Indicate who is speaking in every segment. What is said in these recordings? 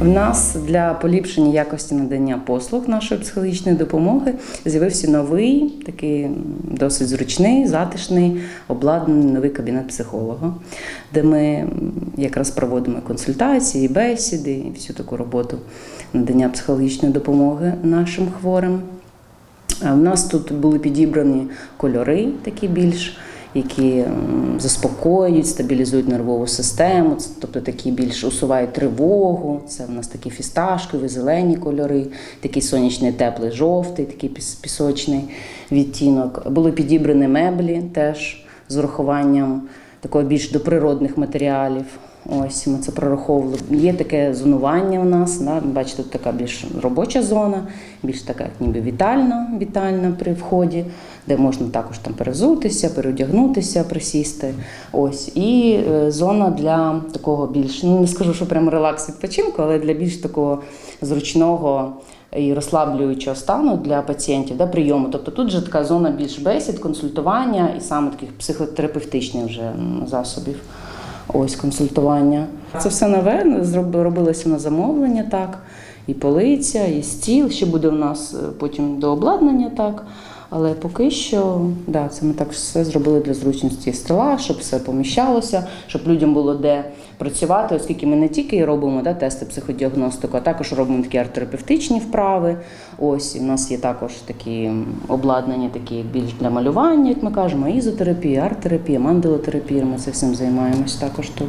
Speaker 1: В нас для поліпшення якості надання послуг нашої психологічної допомоги з'явився новий, такий досить зручний, затишний, обладнаний новий кабінет психолога, де ми якраз проводимо консультації, бесіди і всю таку роботу надання психологічної допомоги нашим хворим. В нас тут були підібрані кольори, такі більш, які заспокоюють, стабілізують нервову систему, тобто такі більш усувають тривогу. Це в нас такі фісташкові, зелені кольори, такий сонячний теплий жовтий, такий піс- пісочний відтінок. Були підібрані меблі теж з урахуванням такого більш до природних матеріалів. Ось ми це прораховували. Є таке зонування у нас. Да? Бачите, тут така більш робоча зона, більш така, ніби вітальна, вітальна при вході, де можна також там перезутися, переодягнутися, присісти. Ось і е, зона для такого більш, ну не скажу, що прямо релакс відпочинку, але для більш такого зручного. І розслаблюючого стану для пацієнтів да, прийому. Тобто тут же така зона більш бесід, консультування і саме таких психотерапевтичних вже засобів. Ось консультування. Це все нове зроб- робилося на замовлення, так. І полиця, і стіл. Ще буде у нас е, потім до обладнання, так. Але поки що, да, це ми так все зробили для зручності стола, щоб все поміщалося, щоб людям було де працювати, оскільки ми не тільки робимо да, тести психодіагностику, а також робимо такі арт-терапевтичні вправи. Ось у нас є також такі обладнання, такі більш для малювання, як ми кажемо, ізотерапія, арт-терапія, мандалотерапія. Ми це всім займаємось також тут.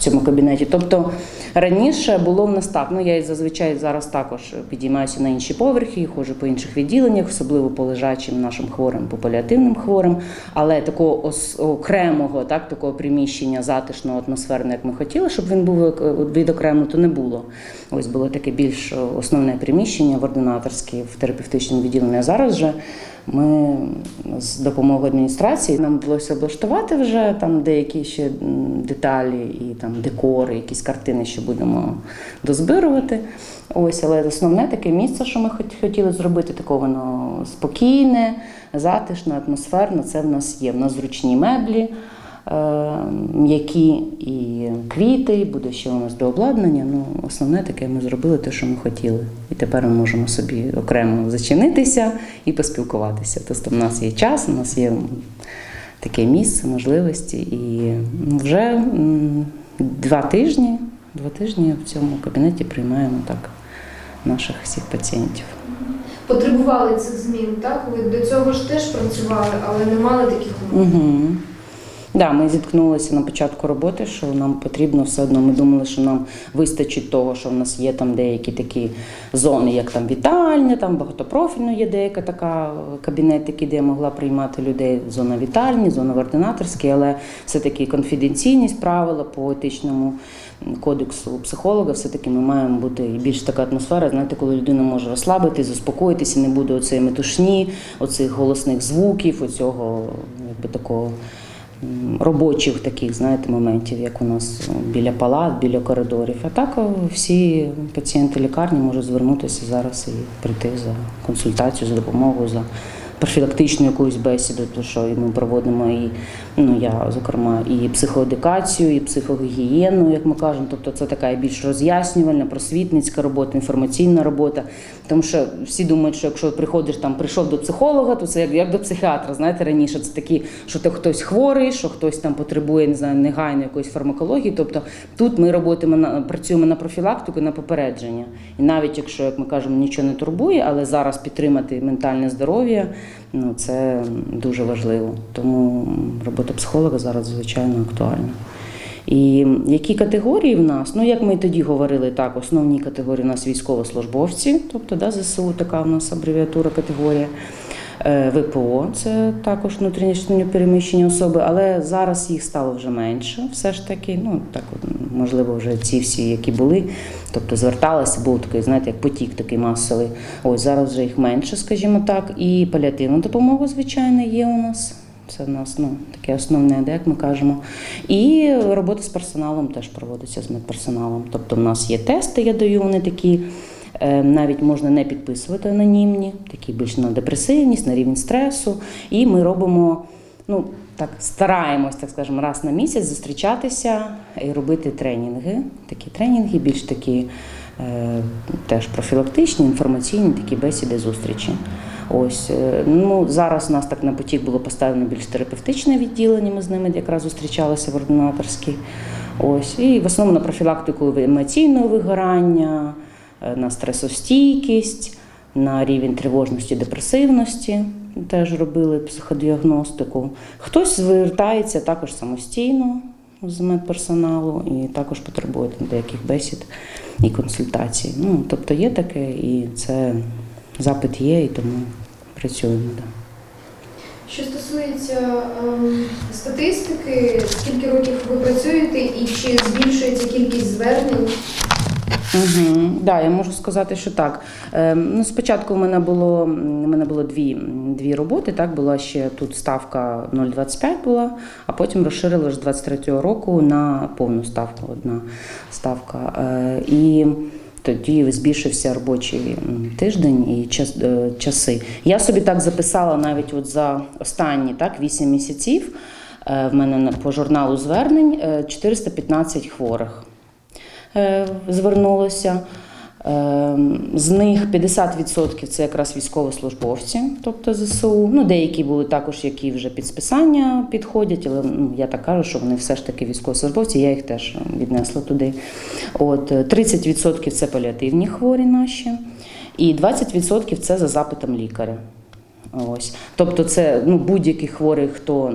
Speaker 1: Цьому кабінеті. Тобто раніше було в нас так. Ну я зазвичай зараз також підіймаюся на інші поверхи, ходжу по інших відділеннях, особливо по лежачим нашим хворим, по паліативним хворим. Але такого окремого, так такого приміщення затишного, атмосферного, як ми хотіли, щоб він був е, відокремлено, то не було. Ось було таке більш основне приміщення в ординаторській, в терапевтичному відділенні. А зараз вже ми з допомогою адміністрації нам вдалося облаштувати вже там деякі ще деталі і там декори, якісь картини, що будемо дозбирувати. Ось, але основне таке місце, що ми хот- хотіли зробити, таке воно спокійне, затишне, атмосферне. Це в нас є. В нас зручні меблі. Е, М'які і квіти, буде ще у нас до обладнання. Ну, основне таке ми зробили те, що ми хотіли. І тепер ми можемо собі окремо зачинитися і поспілкуватися. Тобто в нас є час, у нас є таке місце, можливості. І ну, вже два тижні, два тижні в цьому кабінеті приймаємо так наших всіх пацієнтів.
Speaker 2: Потребували цих змін, так? Ви до цього ж теж працювали, але не мали таких умов.
Speaker 1: Угу. Да, ми зіткнулися на початку роботи, що нам потрібно все одно. Ми думали, що нам вистачить того, що в нас є там деякі такі зони, як там вітальня, там багатопрофільно є деяка така е, кабінет, який, де я могла приймати людей. Зона вітальні, зона в ординаторській, але все-таки конфіденційність правила по етичному кодексу психолога, все-таки ми маємо бути більш така атмосфера, знаєте, коли людина може розслабитись, заспокоїтися, не буде оцеї метушні, оцих голосних звуків, оцього якби такого робочих таких, знаєте, моментів, як у нас біля палат, біля коридорів. А так всі пацієнти лікарні можуть звернутися зараз і прийти за консультацію, за допомогою, за профілактичну якусь бесіду, тому що ми проводимо і ну я зокрема і психоедукацію, і психогігієну, як ми кажемо. Тобто це така більш роз'яснювальна, просвітницька робота, інформаційна робота. Тому що всі думають, що якщо приходиш там, прийшов до психолога, то це як, як до психіатра. Знаєте, раніше це такі, що ти хтось хворий, що хтось там потребує не знаю, негайно якоїсь фармакології. Тобто тут ми роботимо на працюємо на профілактику, на попередження. І навіть якщо, як ми кажемо, нічого не турбує, але зараз підтримати ментальне здоров'я, ну це дуже важливо. Тому робота психолога зараз звичайно актуальна. І які категорії в нас? Ну, як ми тоді говорили, так, основні категорії у нас військовослужбовці, тобто да, ЗСУ така у нас абревіатура категорія. Е, ВПО це також внутрішньо переміщені особи, але зараз їх стало вже менше. Все ж таки, ну так можливо, вже ці всі, які були, тобто зверталися, був такий, знаєте, як потік такий масовий. Ось зараз вже їх менше, скажімо так. І паліативна допомога, звичайно, є у нас. Це в нас ну, таке основне, де, як ми кажемо. І робота з персоналом теж проводиться з медперсоналом. Тобто в нас є тести, я даю, вони такі. е, Навіть можна не підписувати анонімні, такі більш на депресивність, на рівень стресу. І ми робимо, ну так стараємось, так скажемо, раз на місяць зустрічатися і робити тренінги. Такі тренінги, більш такі е, теж профілактичні, інформаційні такі бесіди, зустрічі. Ось е, ну зараз у нас так на потік було поставлено більш терапевтичне відділення. Ми з ними якраз зустрічалися в ординаторській. Ось і в основному на профілактику емоційного вигорання, е, на стресостійкість, на рівень тривожності, депресивності. Теж робили психодіагностику. Хтось звертається також самостійно з медперсоналу і також потребує там деяких бесід і консультацій. Ну, тобто є таке, і це запит є, і тому працюємо. Да.
Speaker 2: Що стосується ем, статистики, скільки років ви працюєте і чи збільшується кількість звернень?
Speaker 1: Угу. Да, я можу сказати, що так. Е, ну, спочатку в мене було, в мене було дві, дві роботи. Так, була ще тут ставка 0,25 була, а потім розширили з 23-го року на повну ставку одна ставка. Е, і тоді збільшився робочий тиждень і час, е, часи. Я собі так записала навіть от за останні так, 8 місяців. е, В мене по журналу звернень е, 415 хворих звернулося. Е, З них 50% це якраз військовослужбовці, тобто ЗСУ. Ну, деякі були також, які вже під списання підходять, але ну, я так кажу, що вони все ж таки військовослужбовці, я їх теж віднесла туди. От, е, 30% це паліативні хворі наші, і 20% це за запитом лікаря. Ось, тобто, це ну будь-який хворий, хто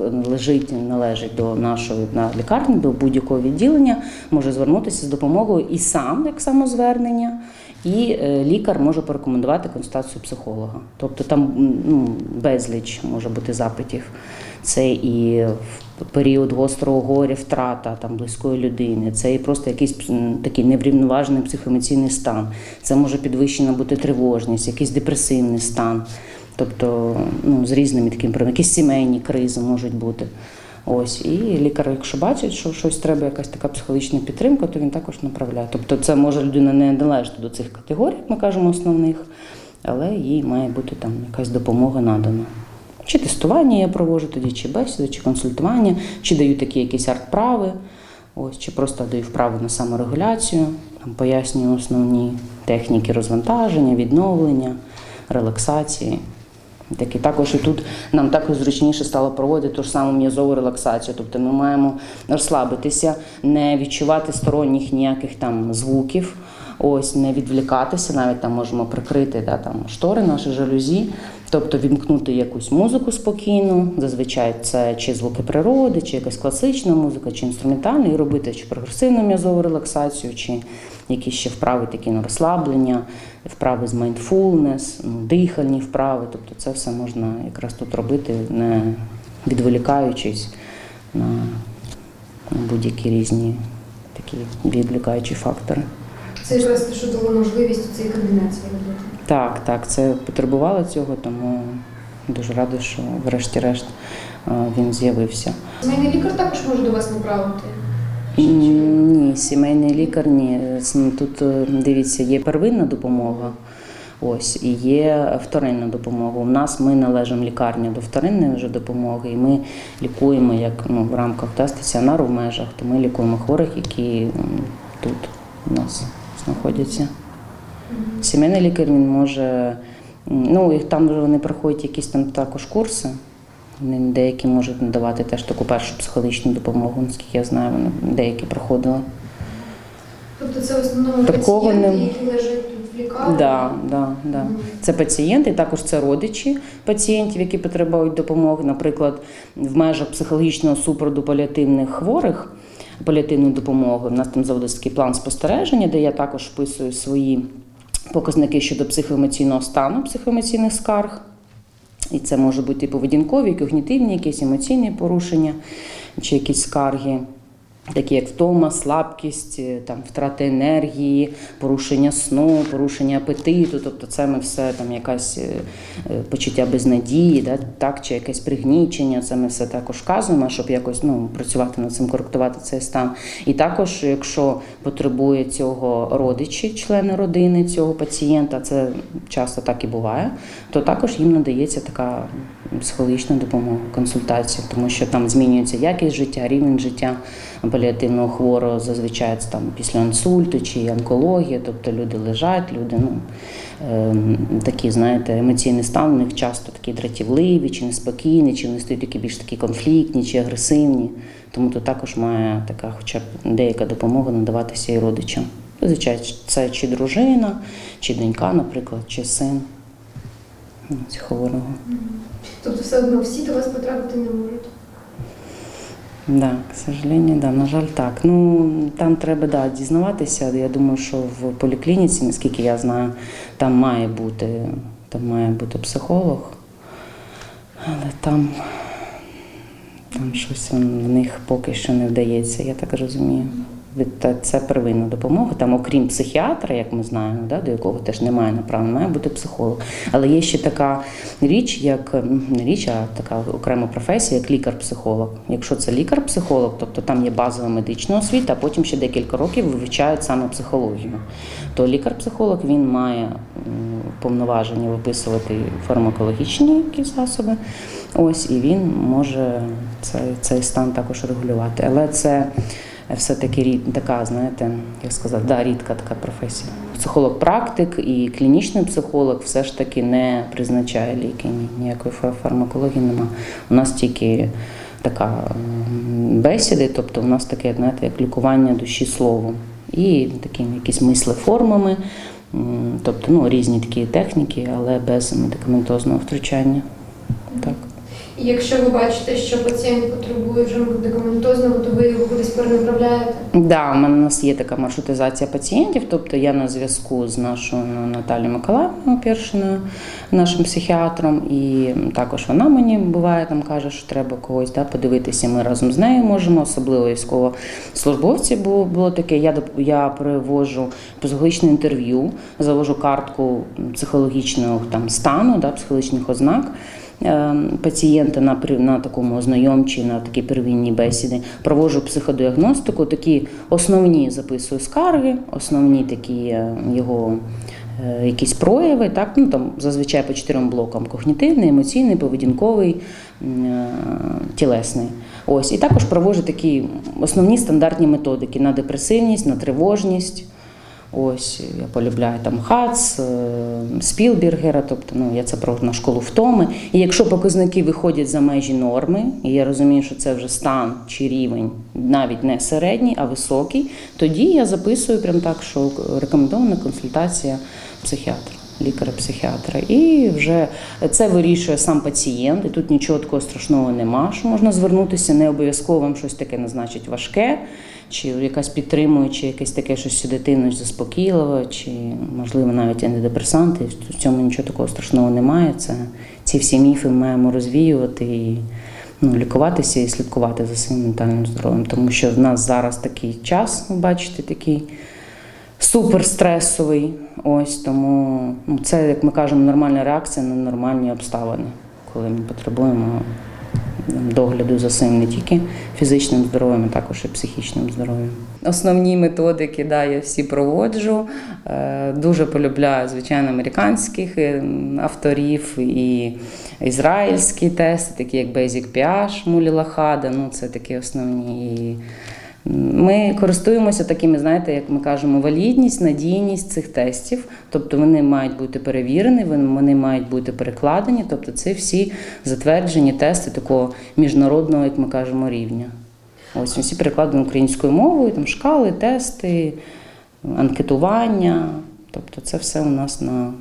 Speaker 1: ну, лежить, належить до нашої на лікарні, до будь-якого відділення, може звернутися з допомогою і сам, як самозвернення, і е, лікар може порекомендувати консультацію психолога. Тобто там ну, безліч може бути запитів. Це і період гострого горя, втрата там близької людини, це і просто якийсь такий неврівноважений психоемоційний стан. Це може підвищена бути тривожність, якийсь депресивний стан. Тобто ну, з різними такими проблемами, якісь сімейні кризи можуть бути. Ось, і лікар, якщо бачить, що щось треба, якась така психологічна підтримка, то він також направляє. Тобто, це може людина не належати до цих категорій, як ми кажемо, основних, але їй має бути там якась допомога надана. Чи тестування я проводжу тоді, чи бесіди, чи консультування, чи даю такі якісь арт-прави, ось, чи просто даю вправи на саморегуляцію, там пояснюю основні техніки розвантаження, відновлення, релаксації. Такі також і тут нам також зручніше стало проводити ту ж саму м'язову релаксацію. Тобто ми маємо розслабитися, не відчувати сторонніх ніяких там звуків, ось не відвлікатися, навіть там можемо прикрити да, там, штори, наші жалюзі, тобто вімкнути якусь музику спокійну. Зазвичай це чи звуки природи, чи якась класична музика, чи інструментальна, і робити чи прогресивну м'язову релаксацію, чи якісь ще вправи такі на розслаблення, вправи з mindfulness, ну, дихальні вправи. Тобто це все можна якраз тут робити, не відволікаючись на, будь-які різні такі відволікаючі фактори.
Speaker 2: Це якраз те, що дало можливість у кабінет свій робити.
Speaker 1: Так, так, це потребувало цього, тому дуже рада, що врешті-решт він з'явився.
Speaker 2: Сімейний лікар також може до вас направити.
Speaker 1: Ні, сімейний лікар ні. Тут е, дивіться, є первинна допомога. Ось і є вторинна допомога. У нас ми належимо лікарні до вторинної вже допомоги, і ми лікуємо як ну, в рамках та, стаціонару в межах, то ми лікуємо хворих, які тут у нас знаходяться. Сімейний лікар він може, ну і там вони проходять якісь там також курси. Вони деякі можуть надавати теж таку першу психологічну допомогу, наскільки я знаю, вони деякі проходили.
Speaker 2: Тобто це в основному
Speaker 1: Такого
Speaker 2: пацієнти,
Speaker 1: не-
Speaker 2: які лежать тут в лікарні.
Speaker 1: Да, да, да.
Speaker 2: Мгм.
Speaker 1: Це пацієнти, також це родичі пацієнтів, які потребують допомоги. Наприклад, в межах психологічного супроводу паліативних хворих, паліативної допомоги. У нас там заводиться такий план спостереження, де я також вписую свої показники щодо психоемоційного стану, психоемоційних скарг. І це може бути і поведінкові, і когнітивні, якісь емоційні порушення чи якісь скарги. Такі як втома, слабкість, е, там втрата енергії, порушення сну, порушення апетиту, тобто це ми все там якась е, е, почуття безнадії, да, так, чи якесь пригнічення, це ми все також вказуємо, щоб якось ну, працювати над цим, коректувати цей стан. І також, якщо потребує цього родичі, члени родини цього пацієнта, це часто так і буває, то також їм надається така психологічну допомогу, консультацію, тому що там змінюється якість життя, рівень життя паліативного хворого, зазвичай там після інсульту чи онкологія, тобто люди лежать, люди ну, ем, такі, знаєте, емоційний стан у них часто такі дратівливі, чи неспокійні, чи вони стають такі більш такі конфліктні, чи агресивні. Тому тут також має така, хоча б деяка допомога надаватися і родичам. Зазвичай це чи дружина, чи донька, наприклад, чи син хворого.
Speaker 2: Тобто все одно всі до вас потрапити не можуть.
Speaker 1: Да, к сожалению, да, на жаль, так. Ну там треба да, дізнаватися. Я думаю, що в поліклініці, наскільки я знаю, там має бути, там має бути психолог, але там, там щось в них поки що не вдається, я так розумію. Це первинна допомога. Там, окрім психіатра, як ми знаємо, да, до якого теж немає направлення, має бути психолог. Але є ще така річ, як не річ, а така окрема професія, як лікар-психолог. Якщо це лікар-психолог, тобто там є базова медична освіта, а потім ще декілька років вивчають саме психологію. То лікар-психолог він має повноваження виписувати фармакологічні якісь засоби. Ось і він може цей, цей стан також регулювати. Але це все-таки така, знаєте, як сказати, да, рідка така професія. Психолог-практик і клінічний психолог все ж таки не призначає ліки, ніякої фармакології нема. У нас тільки така бесіди, тобто у нас таке, знаєте, як лікування душі словом. І такими якісь мислеформами, м, тобто ну, різні такі техніки, але без медикаментозного втручання. Так.
Speaker 2: І якщо ви бачите, що пацієнт потребує вже медикаментозного, то ви його кудись перенаправляєте.
Speaker 1: Да, у мене у нас є така маршрутизація пацієнтів. Тобто я на зв'язку з нашою ну, Наталією Миколаївною Першиною, нашим психіатром, і також вона мені буває там каже, що треба когось да, подивитися. Ми разом з нею можемо, особливо військовослужбовці. Бо було таке. Я я привожу психологічне інтерв'ю, завожу картку психологічного там стану, да, психологічних ознак пацієнта на, на такому ознайомчі, на такій первинній бесіді. Проводжу психодіагностику, такі основні записую скарги, основні такі е, його. е, Якісь прояви, так ну там зазвичай по чотирьом блокам: когнітивний, емоційний, поведінковий, е, тілесний. Ось і також проводжу такі основні стандартні методики на депресивність, на тривожність. Ось я полюбляю там Хац, е, Спілбергера, тобто ну, я це проводжу на школу втоми. І якщо показники виходять за межі норми, і я розумію, що це вже стан чи рівень навіть не середній, а високий, тоді я записую прям так, що рекомендована консультація психіатра. Лікаря-психіатра, і вже це вирішує сам пацієнт. І тут нічого такого страшного нема, що можна звернутися, не обов'язково вам щось таке назначить важке, чи якась підтримуючи якесь таке щось дитину заспокійливе, чи можливо навіть антидепресанти. В цьому нічого такого страшного немає. Це ці всі міфи ми маємо розвіювати і ну, лікуватися і слідкувати за своїм ментальним здоров'ям. Тому що в нас зараз такий час, бачите, такий суперстресовий. Ось тому ну, це, як ми кажемо, нормальна реакція на нормальні обставини, коли ми потребуємо догляду за цим не тільки фізичним здоров'ям, а також і психічним здоров'ям. Основні методики да, я всі проводжу. Е, Дуже полюбляю, звичайно, американських е, авторів і ізраїльські тести, такі як Basic PH, Мулі Лахада. Ну, це такі основні. Ми користуємося такими, знаєте, як ми кажемо, валідність, надійність цих тестів. Тобто вони мають бути перевірені, вони мають бути перекладені. Тобто це всі затверджені тести такого міжнародного, як ми кажемо, рівня. Ось всі перекладені українською мовою, там шкали, тести, анкетування. Тобто це все у нас на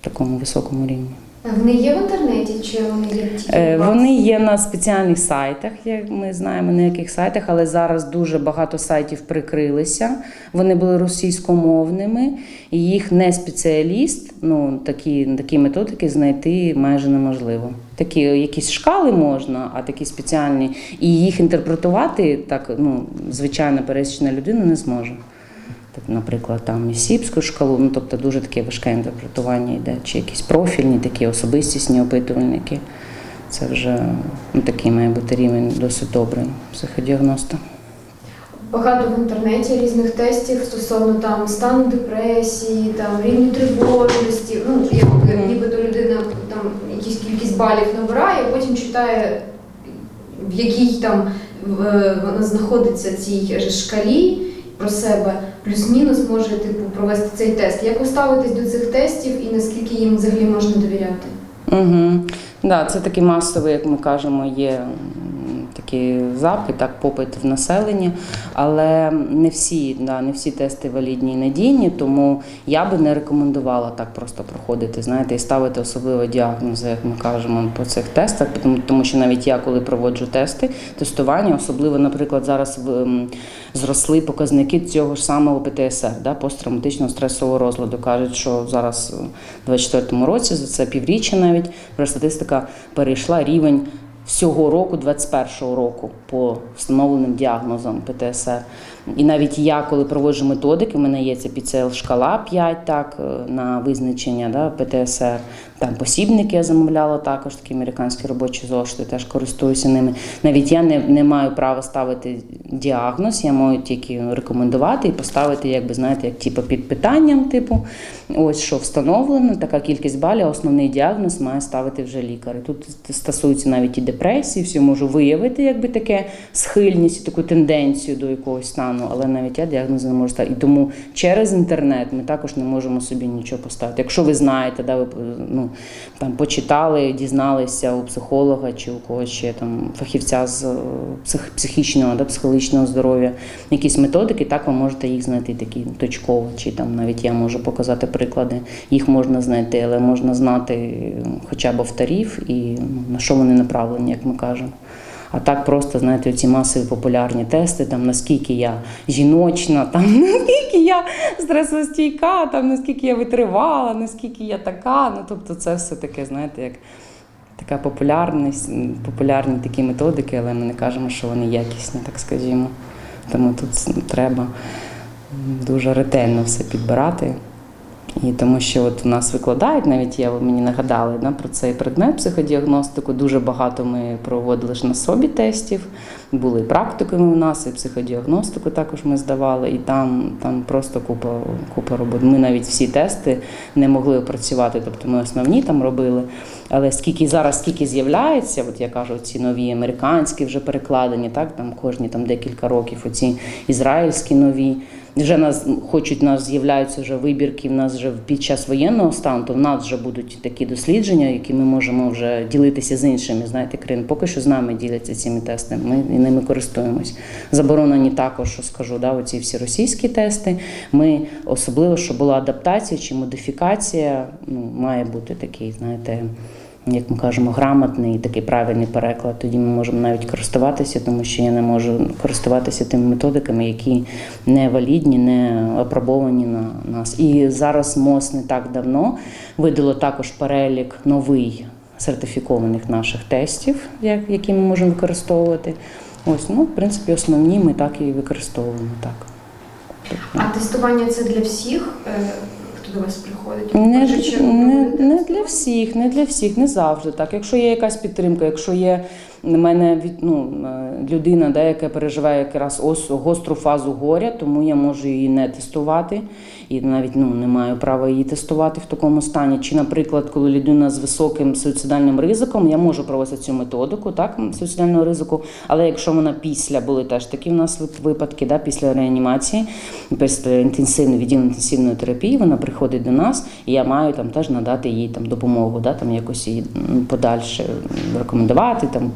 Speaker 1: такому високому рівні.
Speaker 2: Вони є в інтернеті чи вони є тільки
Speaker 1: Е? Вони є на спеціальних сайтах, як ми знаємо, на яких сайтах, але зараз дуже багато сайтів прикрилися. Вони були російськомовними, і їх не спеціаліст, ну такі, такі методики знайти майже неможливо. Такі якісь шкали можна, а такі спеціальні, і їх інтерпретувати так, ну, звичайна пересічна людина не зможе. Наприклад, там Сіпську шкалу, ну тобто дуже таке важке інтерпретування йде, чи якісь профільні, такі особистісні опитувальники. Це вже ну, такий має бути рівень досить добрий психодіагноста.
Speaker 2: Багато в інтернеті різних тестів стосовно там стану депресії, там рівню тривожності. Ну як нібито людина там якісь кількість балів набирає, а потім читає, в якій там е, вона знаходиться цій шкалі про себе, плюс-мінус може типу провести цей тест. Як ви ставитесь до цих тестів і наскільки їм взагалі можна довіряти?
Speaker 1: Угу. Да, це такий масовий, як ми кажемо, є м, такий запит, так, попит в населенні, але не всі, да, не всі тести валідні і надійні, тому я би не рекомендувала так просто проходити, знаєте, і ставити особливо діагнози, як ми кажемо, по цих тестах, тому, що навіть я, коли проводжу тести, тестування, особливо, наприклад, зараз в, зросли показники цього ж самого ПТСР, да, посттравматичного стресового розладу. Кажуть, що зараз в 24-му році, за це півріччя навіть, статистика перейшла рівень всього року, 21-го року, по встановленим діагнозам ПТСР. І навіть я, коли проводжу методики, в мене є ця PCL шкала 5 так, е, на визначення да, ПТСР. Там посібники я замовляла також, такі американські робочі зошити, теж користуюся ними. Навіть я не, не маю права ставити діагноз, я можу тільки рекомендувати і поставити, якби знаєте, як типу, під питанням, типу, ось що встановлено, така кількість балів, а основний діагноз має ставити вже лікар. І тут стосується навіть і депресії, все можу виявити, якби таке схильність, таку тенденцію до якогось стану, але навіть я діагнози не можу ставити. І тому через інтернет ми також не можемо собі нічого поставити. Якщо ви знаєте, да, ви ну, там почитали, дізналися у психолога чи у когось ще там фахівця з е, псих, психічного, да, психологічного здоров'я, якісь методики, так ви можете їх знайти такі точково, чи там навіть я можу показати приклади. Їх можна знайти, але можна знати е, хоча б авторів і ну, на що вони направлені, як ми кажемо. А так просто, знаєте, ці масові популярні тести, там наскільки я жіночна, там наскільки я стресостійка, там наскільки я витривала, наскільки я така. Ну тобто це все таке, знаєте, як така популярність, популярні такі методики, але ми не кажемо, що вони якісні, так скажімо. Тому тут треба дуже ретельно все підбирати. І тому що от у нас викладають, навіть я мені нагадали да, про цей предмет психодіагностику. Дуже багато ми проводили ж на собі тестів, були практиками у нас, і психодіагностику також ми здавали, і там, там просто купа, купа роботи. Ми навіть всі тести не могли опрацювати, тобто ми основні там робили. Але скільки зараз скільки з'являється, от я кажу, ці нові американські вже перекладені, так там кожні там декілька років, оці ізраїльські нові. Вже нас хочуть, нас з'являються вже вибірки. В нас вже під час воєнного стану, то в нас вже будуть такі дослідження, які ми можемо вже ділитися з іншими. Знаєте, країн. Поки що з нами діляться цими тестами. Ми ними користуємось. Заборонені також, що скажу, да, оці всі російські тести. Ми особливо, що була адаптація чи модифікація, ну має бути такий, знаєте як ми кажемо, грамотний такий правильний переклад, тоді ми можемо навіть користуватися, тому що я не можу користуватися тими методиками, які не валідні, не опробовані на нас. І зараз МОЗ не так давно видало також перелік новий сертифікованих наших тестів, які ми можемо використовувати. Ось, ну, в принципі, основні ми так і використовуємо. Так.
Speaker 2: А тестування це для всіх, е, хто до вас приходить?
Speaker 1: Не, не, не для всіх, не для всіх, не завжди так. Якщо є якась підтримка, якщо є мене від ну, е, людина, да, яка переживає якраз ос, гостру фазу горя, тому я можу її не тестувати і навіть ну, не маю права її тестувати в такому стані. Чи, наприклад, коли людина з високим суїцидальним ризиком, я можу провести цю методику, так, суїцидального ризику, але якщо вона після були теж такі в нас випадки, да, після реанімації, після інтенсивної відділення інтенсивної терапії, вона приходить до нас, і я маю там теж надати їй там допомогу, да, там якось її подальше рекомендувати, там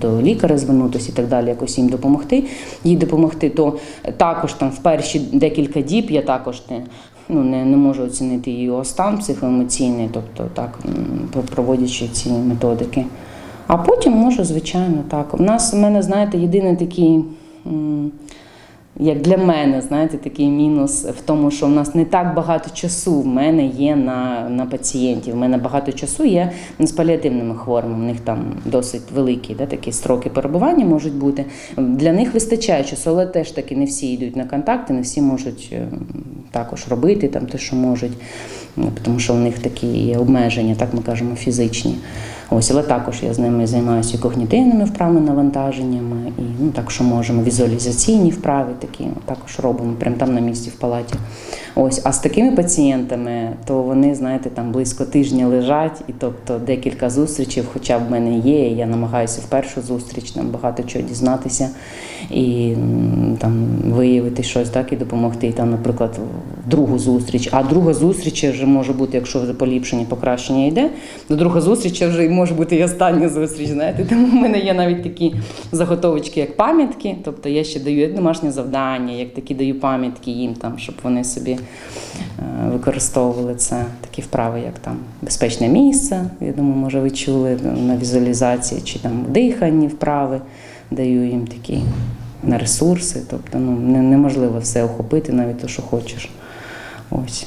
Speaker 1: до лікаря звернутися і так далі, якось їм допомогти, їй допомогти. То також там в перші декілька діб я також не. Ну, не, не можу оцінити її стан психоемоційний, тобто так, проводячи ці методики. А потім можу, звичайно, так. У нас в мене, знаєте, єдиний такий, як для мене, знаєте, такий мінус в тому, що в нас не так багато часу в мене є на, на пацієнтів. У мене багато часу є з паліативними хворими. У них там досить великі да, такі строки перебування можуть бути. Для них вистачає часу, але теж таки не всі йдуть на контакти, не всі можуть е, також робити там те, що можуть, Ну, тому що у них такі є обмеження, так ми кажемо, фізичні. Ось, але також я з ними займаюся когнітивними вправами, навантаженнями, і ну, так, що можемо, візуалізаційні вправи такі також робимо прямо там на місці в палаті. Ось, а з такими пацієнтами, то вони, знаєте, там близько тижня лежать, і тобто декілька зустрічей, хоча в мене є. Я намагаюся в першу зустріч там багато чого дізнатися і там виявити щось, так і допомогти. І там, наприклад, другу зустріч. А друга зустріч вже може бути, якщо поліпшення, покращення йде, то друга зустріч вже і може бути і остання зустріч. Знаєте, тому в мене є навіть такі заготовочки, як пам'ятки. Тобто я ще даю як домашнє завдання, як такі даю пам'ятки їм, там, щоб вони собі е, використовували це. Такі вправи, як там безпечне місце. Я думаю, може, ви чули на візуалізації, чи там дихальні вправи. Даю їм такі на ресурси. Тобто ну, неможливо все охопити, навіть те, що хочеш. Ось.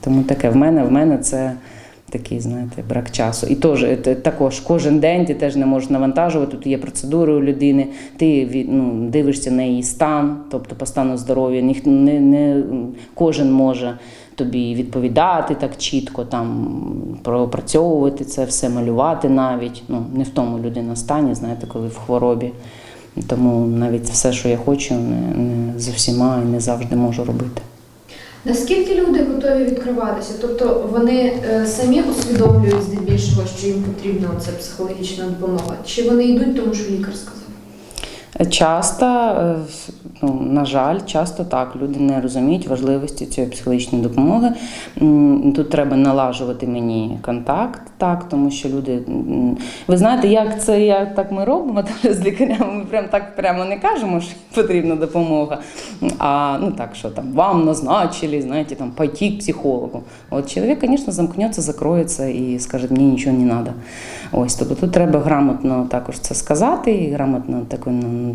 Speaker 1: Тому таке в мене, в мене це такий, знаєте, брак часу. І теж, е, також кожен день ти теж не можеш навантажувати. Тут є процедури у людини, ти ну, дивишся на її стан, тобто по стану здоров'я. Ніх, не, не кожен може тобі відповідати так чітко, там пропрацьовувати це все, малювати навіть. Ну, не в тому людина стані, знаєте, коли в хворобі. Тому навіть все, що я хочу, не, не з усіма і не завжди можу робити.
Speaker 2: Наскільки люди готові відкриватися? Тобто вони е, самі усвідомлюють здебільшого, що їм потрібна ця психологічна допомога? Чи вони йдуть, тому що лікар сказав?
Speaker 1: Часто, е, ну, на жаль, часто так люди не розуміють важливості цієї психологічної допомоги. Тут треба налажувати мені контакт, так, тому що люди. Ви знаєте, як це як так ми робимо з лікарями, ми прям так прямо не кажемо, що потрібна допомога. А ну так, що там вам назначили, знаєте, там пойти к психологу. От чоловік, звісно, замкнеться, закроється і скаже, мені нічого не треба. Ось, тобто тут треба грамотно також це сказати, і грамотно таке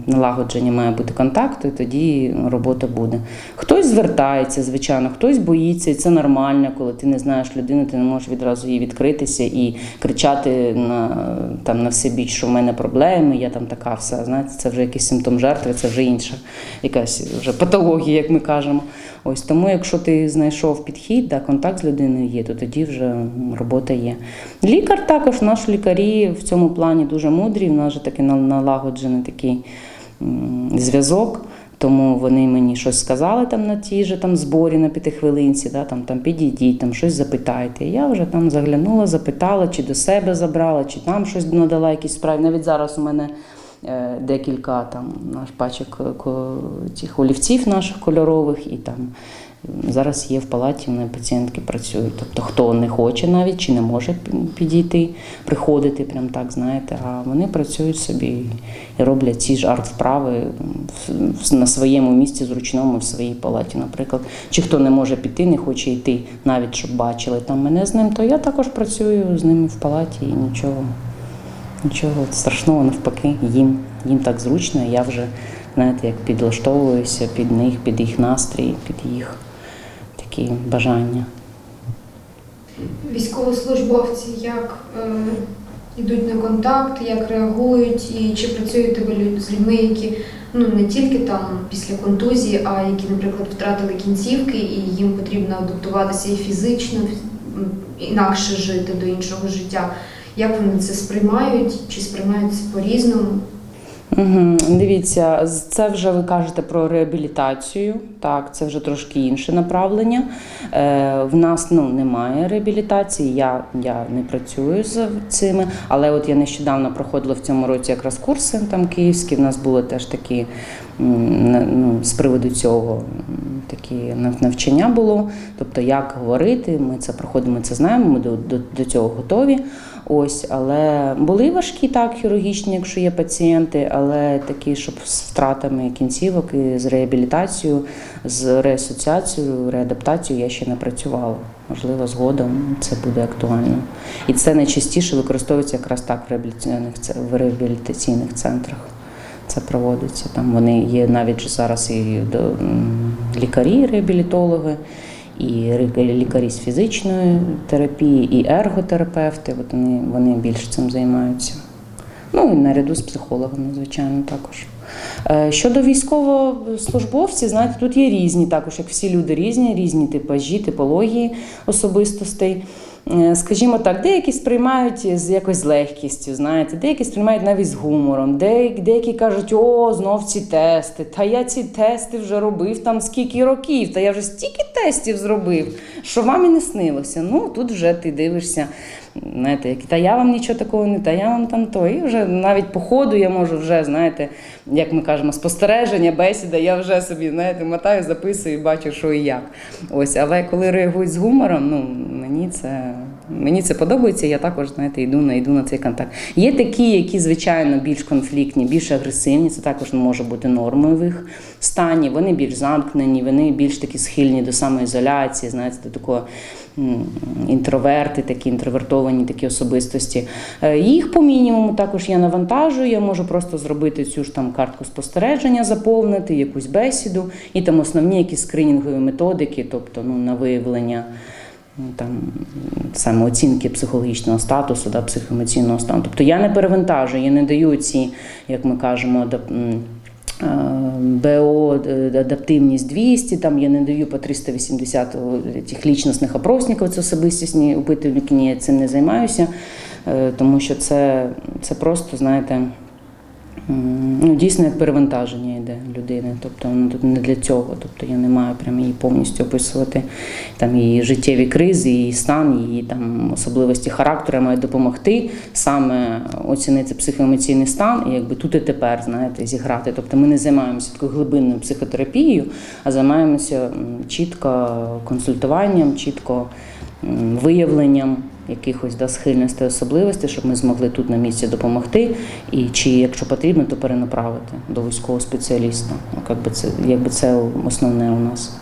Speaker 1: налагодження має бути контакту, тоді робота буде. Хтось звертається, звичайно, хтось боїться, і це нормально, коли ти не знаєш людину, ти не можеш відразу їй відкритися і кричати на, там, на все біч, що в мене проблеми, я там така вся. Знаєте, це вже якийсь симптом жертви, це вже інша якась вже патологія, як ми кажемо. Ось тому, якщо ти знайшов підхід, да, контакт з людиною є, то тоді вже робота є. Лікар також, наші лікарі в цьому плані дуже мудрі, в нас же таки налагоджений такий зв'язок. Тому вони мені щось сказали там на тій же там зборі на п'ятихвилинці, да, там, там підійдіть, там щось запитайте. І я вже там заглянула, запитала, чи до себе забрала, чи там щось надала якісь справи. Навіть зараз у мене е, декілька там наш пачок е, цих олівців наших кольорових, і там зараз є в палаті, вони пацієнтки працюють. Тобто, хто не хоче навіть чи не може підійти, приходити, прям так, знаєте, а вони працюють собі і роблять ці ж арт-вправи на своєму місці зручному, в своїй палаті, наприклад. Чи хто не може піти, не хоче йти, навіть щоб бачили там мене з ним, то я також працюю з ними в палаті і нічого. Нічого страшного навпаки, їм, їм так зручно, я вже знаєте, як підлаштовуюся під них, під їх настрій, під їх такі бажання.
Speaker 2: Військовослужбовці як е, йдуть на контакт, як реагують, і чи працюєте ви з людьми, які ну не тільки там після контузії, а які, наприклад, втратили кінцівки, і їм потрібно адаптуватися і фізично, інакше жити до іншого життя. Як вони це сприймають, чи сприймають це по-різному?
Speaker 1: Дивіться, це вже ви кажете про реабілітацію. Так, це вже трошки інше направлення. Е, в нас ну, немає реабілітації, я, я не працюю з цими, але от я нещодавно проходила в цьому році якраз курси там київські. В нас були теж такі ну, з приводу цього такі навчання було. Тобто, як говорити, ми це проходимо, ми це знаємо, ми до, до, до цього готові. Ось, але були важкі так, хірургічні, якщо є пацієнти, але такі, щоб з втратами кінцівок і з реабілітацією, з реасоціацією, реадаптацією я ще не працювала. Можливо, згодом це буде актуально. І це найчастіше використовується якраз так в реабілітаційних, в реабілітаційних центрах. Це проводиться. Там вони є навіть зараз і до, лікарі, реабілітологи, і лікарі з фізичної терапії, і ерготерапевти. От вони, вони більше цим займаються. Ну і наряду з психологами, звичайно, також. Е, Щодо військовослужбовців, знаєте, тут є різні, також як всі люди різні, різні типажі, типології особистостей. Е, скажімо так, деякі сприймають з якось легкістю, знаєте, деякі сприймають навіть з гумором, деякі кажуть, о, знов ці тести. Та я ці тести вже робив там скільки років, та я вже стільки тестів зробив, що вам і не снилося. Ну тут вже ти дивишся. Знаєте, як, та я вам нічого такого не, та я вам там то. І вже навіть по ходу я можу вже, знаєте, як ми кажемо, спостереження, бесіда, я вже собі знаєте, мотаю, записую і бачу, що і як. Ось, але коли реагують з гумором, ну мені це мені це подобається. Я також знаєте, йду на йду на цей контакт. Є такі, які звичайно більш конфліктні, більш агресивні. Це також може бути нормою в їх стані. Вони більш замкнені, вони більш такі схильні до самоізоляції, знаєте, до такого інтроверти, такі інтровертовані такі особистості. Е, Їх по мінімуму також я навантажую. Я можу просто зробити цю ж там картку спостереження, заповнити, якусь бесіду і там основні якісь скринінгові методики, тобто ну, на виявлення. Там саме оцінки психологічного статусу, да, психоемоційного стану. Тобто я не перевантажую, я не даю ці, як ми кажемо, БО е, адаптивність 200, там я не даю по 380 тих лічностних опросників, це особистісні опитувальні, я цим не займаюся, е, тому що це, це просто, знаєте, ну, дійсно як перевантаження йде людини. Тобто воно тут не для цього. Тобто я не маю прям її повністю описувати там її життєві кризи, її стан, її там особливості характеру я маю допомогти саме оцінити психоемоційний стан і якби тут і тепер, знаєте, зіграти. Тобто ми не займаємося такою глибинною психотерапією, а займаємося чітко консультуванням, чітко виявленням якихось да, схильностей, особливостей, щоб ми змогли тут на місці допомогти, і чи якщо потрібно, то перенаправити до військового спеціаліста. Ну, якби це, якби це основне у нас.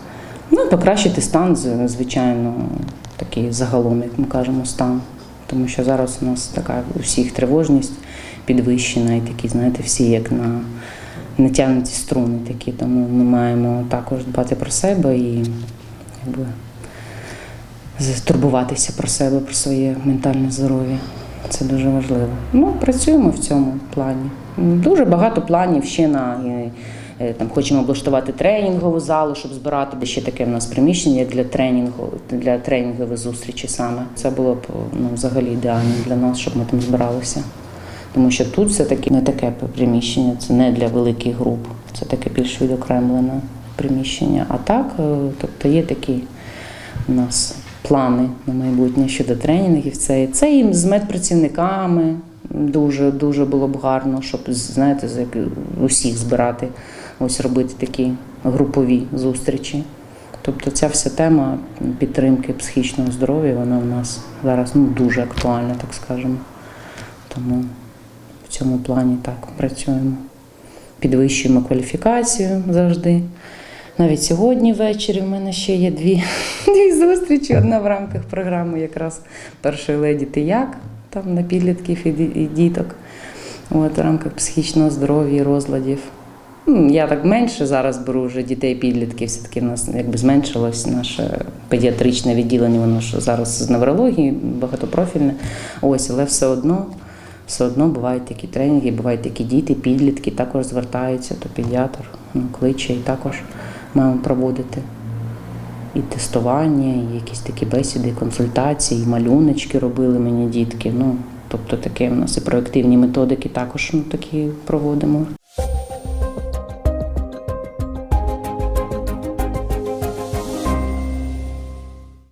Speaker 1: Ну, покращити стан, звичайно, такий загалом, як ми кажемо, стан. Тому що зараз у нас така у всіх тривожність підвищена, і такі, знаєте, всі як на натягнуті струни такі. Тому ми маємо також дбати про себе і якби, турбуватися про себе, про своє ментальне здоров'я. Це дуже важливо. Ну, працюємо в цьому плані. Дуже багато планів ще на е, е, там хочемо облаштувати тренінгову залу, щоб збирати ще таке в нас приміщення для тренінгу, для тренінгових зустрічі саме. Це було б ну, взагалі ідеально для нас, щоб ми там збиралися. Тому що тут все таки не таке приміщення, це не для великих груп, це таке більш відокремлене приміщення. А так, е, тобто є такі у нас плани на майбутнє щодо тренінгів. Це, це і з медпрацівниками дуже, дуже було б гарно, щоб знаєте, усіх збирати, ось робити такі групові зустрічі. Тобто ця вся тема підтримки психічного здоров'я, вона в нас зараз ну, дуже актуальна, так скажемо. Тому в цьому плані так працюємо. Підвищуємо кваліфікацію завжди. Навіть сьогодні ввечері в мене ще є дві, дві зустрічі. Одна в рамках програми якраз першої леді ти як там на підлітків і діток. От, в рамках психічного здоров'я розладів. Ну, Я так менше зараз беру вже дітей підлітків, все-таки в нас якби зменшилось наше педіатричне відділення, воно ж зараз з неврології багатопрофільне. Ось, але все одно, все одно бувають такі тренінги, бувають такі діти, підлітки також звертаються, то педіатр ну, кличе і також маємо проводити і тестування, і якісь такі бесіди, консультації, і малюночки робили мені дітки. Ну, тобто таке в нас і проективні методики також ну, такі проводимо.